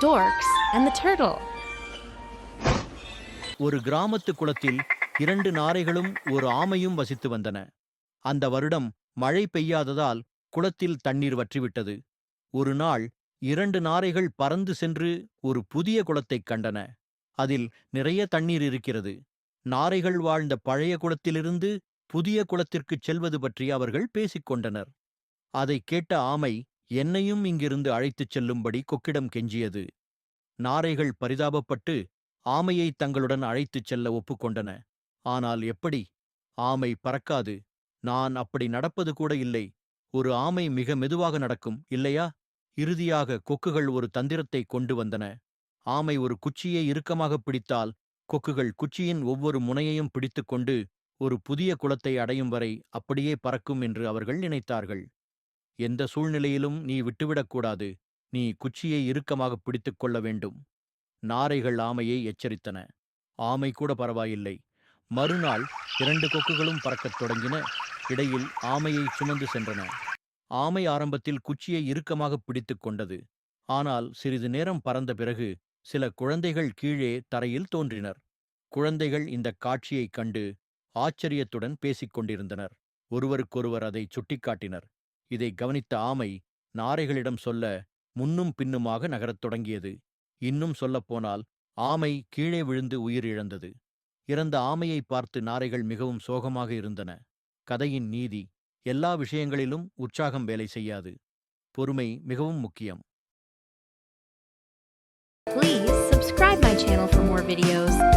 storks and the turtle. ஒரு கிராமத்து குளத்தில் இரண்டு நாரைகளும் ஒரு ஆமையும் வசித்து வந்தன. அந்த வருடம் மழை பெய்யாததால் குளத்தில் தண்ணீர் வற்றிவிட்டது. ஒரு நாள் இரண்டு நாரைகள் பறந்து சென்று ஒரு புதிய குளத்தைக் கண்டன. அதில் நிறைய தண்ணீர் இருக்கிறது. நாரைகள் வாழ்ந்த பழைய குளத்திலிருந்து புதிய குளத்திற்குச் செல்வது பற்றி அவர்கள் பேசிக் கொண்டனர். அதைக் கேட்ட ஆமை என்னையும் இங்கிருந்து அழைத்துச் செல்லும்படி கொக்கிடம் கெஞ்சியது. நாரைகள் பரிதாபப்பட்டு ஆமையை தங்களுடன் அழைத்துச் செல்ல ஒப்புக்கொண்டன. ஆனால் எப்படி? ஆமை பறக்காது. நான் அப்படி நடப்பது கூட இல்லை. ஒரு ஆமை மிக மெதுவாக நடக்கும் இல்லையா? இறுதியாக கொக்குகள் ஒரு தந்திரத்தை கொண்டு வந்தன. ஆமை ஒரு குச்சியை இறுக்கமாக பிடித்தால் கொக்குகள் குச்சியின் ஒவ்வொரு முனையையும் பிடித்துக்கொண்டு ஒரு புதிய குளத்தை அடையும் வரை அப்படியே பறக்கும் என்று அவர்கள் நினைத்தார்கள். எந்த சூழ்நிலையிலும் நீ விட்டுவிடக்கூடாது. நீ குச்சியை இறுக்கமாக பிடித்துக் கொள்ள வேண்டும். நாரைகள் ஆமையை எச்சரித்தன. ஆமை கூட பரவாயில்லை. மறுநாள் இரண்டு கொக்குகளும் பறக்கத் தொடங்கின. இடையில் ஆமையை சுமந்து சென்றன. ஆமை ஆரம்பத்தில் குச்சியை இறுக்கமாக பிடித்துக் கொண்டது. ஆனால் சிறிது நேரம் பறந்த பிறகு சில குழந்தைகள் கீழே தரையில் தோன்றினர். குழந்தைகள் இந்தக் காட்சியைக் கண்டு ஆச்சரியத்துடன் பேசிக் கொண்டிருந்தனர். ஒருவருக்கொருவர் அதை சுட்டிக்காட்டினர். இதை கவனித்த ஆமை நாரைகளிடம் சொல்ல முன்னும் பின்னுமாக நகரத் தொடங்கியது. இன்னும் சொல்லப்போனால் ஆமை கீழே விழுந்து உயிரிழந்தது. இறந்த ஆமையை பார்த்து நாரைகள் மிகவும் சோகமாக இருந்தன. கதையின் நீதி எல்லா விஷயங்களிலும் உற்சாகம் வேலை செய்யாது. பொறுமை மிகவும் முக்கியம். Please subscribe my channel for more videos.